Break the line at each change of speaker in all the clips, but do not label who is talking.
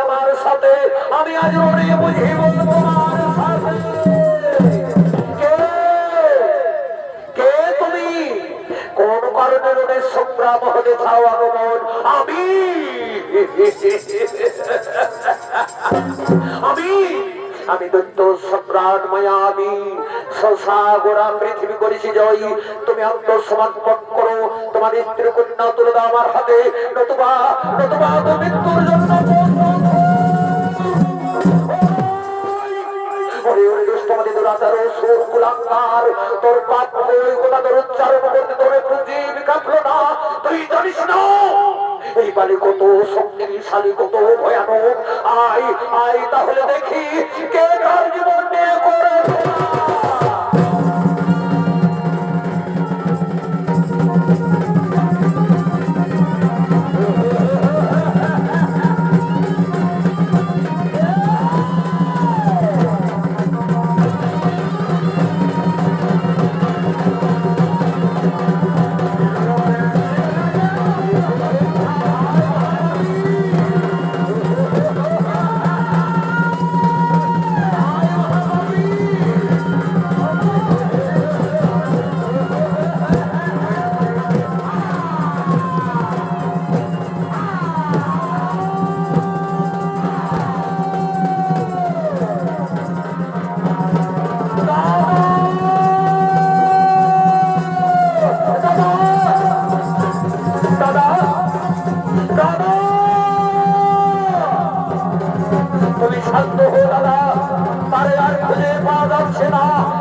আমার সাথে আমি আজ ওরে বুঝি বলব সাথে। কে? কে তুমি? কোন কারণে সংগ্রাম আমি। আমি। আমি দৈত্য সম্রাট মায়াবী। গোড়া পৃথিবী করেছি জয়। তুমি আত্মসমর্পণ করো। তোমার স্ত্রী কন্যা তুলে দাও আমার হাতে। নতুবা নতুবা তো মৃত্যুর জন্য ওরে ওরে দুষ্টমতি দুরাচার সুর কুলাঙ্গার তোর। পাপ ওই গোটা তোর উচ্চারণ করতে তোর জীব কাঁপলো না। তুই জানিস না, এই বাড়ি কত শক্তিশালী, কত ভয়ানক। আয় আয়, তাহলে দেখি কে কার জীবন নিয়ে করে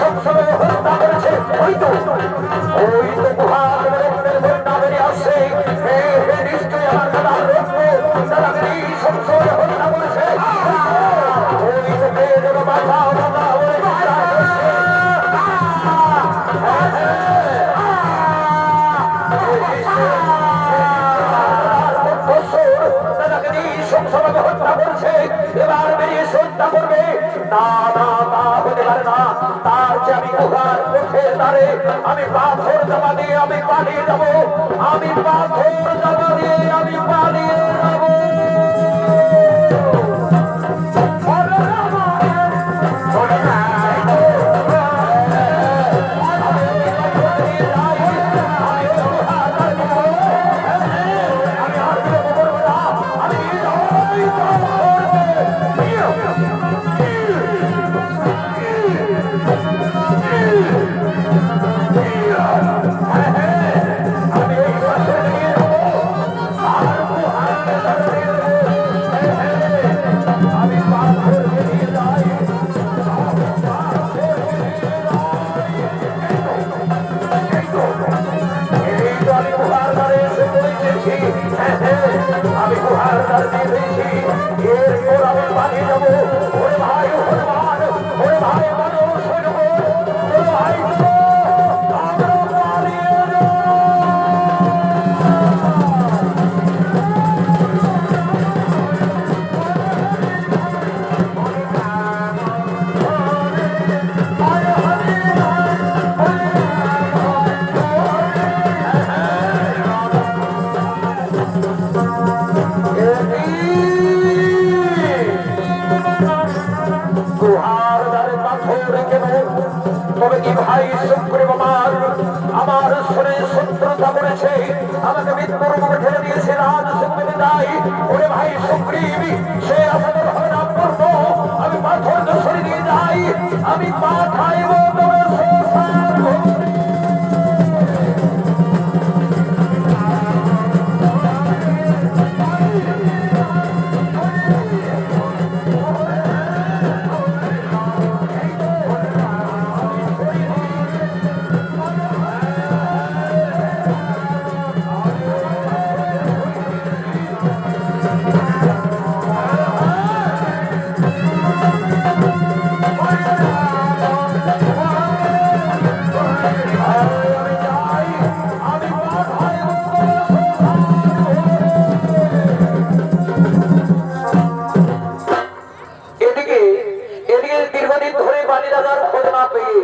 সবসময় হত্যা করেছে ওই তো ওই তো গুহা বন্যা বেরিয়ে আসছে নিশ্চয়ই আমার হত্যা দাদা এবার বেরিয়ে হত্যা করবে না না তা হতে পারে না। তার যে আমি গুহার পথে দাঁড়ে আমি পাথর জমা দিয়ে, আমি পালিয়ে যাব আমি পাথর জমা দিয়ে, আমি পালিয়ে তবে কি ভাই শুক্রব আমার? আমার শরীরে শত্রুতা করেছে আমাকে মৃত্যুর মুখে ঠেলে দিয়েছে রাজ শুক্রে দাই ওরে ভাই সুগ্রীব সে আমাদের হবে না পূর্ণ। আমি পাথর সরে দিয়ে যাই। আমি পাঠাইব তোমার সংসার না পেয়ে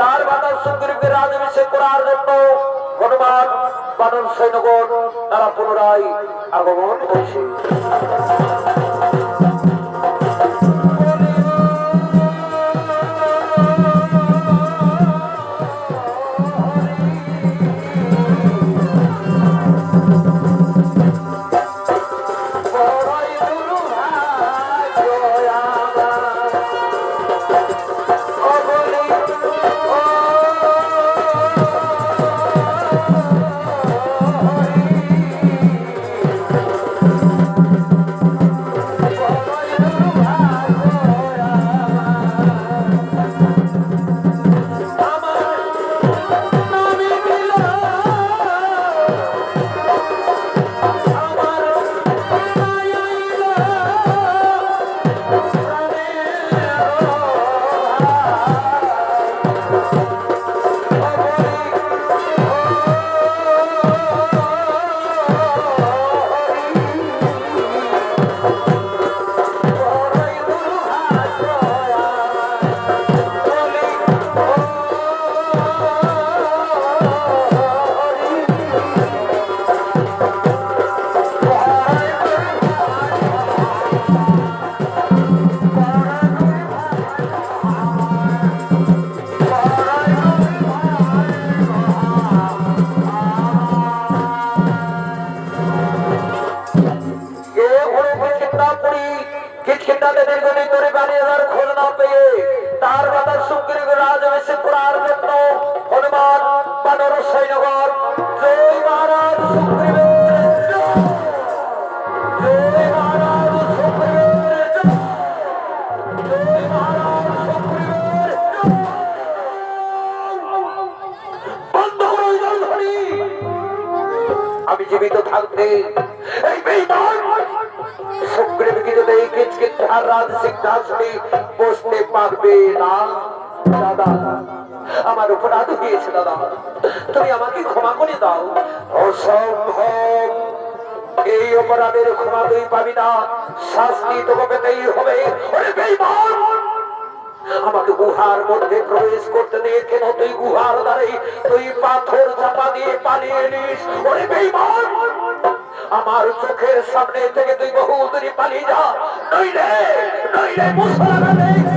তার বাধা সুগ্রীবকে রাজভিষেক করার জন্য হনুমান বানর সৈন্যগণ তারা পুনরায় আগমন করছে। থাকবে। এই বেঈমান সুগ্রীব কিন্তু এই কিচকিচার রাজ সিংহাসনে বসতে পারবে না। দাদা, আমার অপরাধ হয়েছে দাদা। তুমি আমাকে ক্ষমা করে দাও। অসম্ভব। এই অপরাধের ক্ষমা তুই পাবি না শাস্তি তোকে পেতেই হবে। আমাকে গুহার মধ্যে প্রবেশ করতে দিয়েছিল তুই গুহার দ্বারে? তুই পাথর চাপা দিয়ে পালিয়ে নিস আমার চোখের সামনে থেকে তুই বহু দূরে পালিয়ে যা। নইলে নইলে মুসলমানের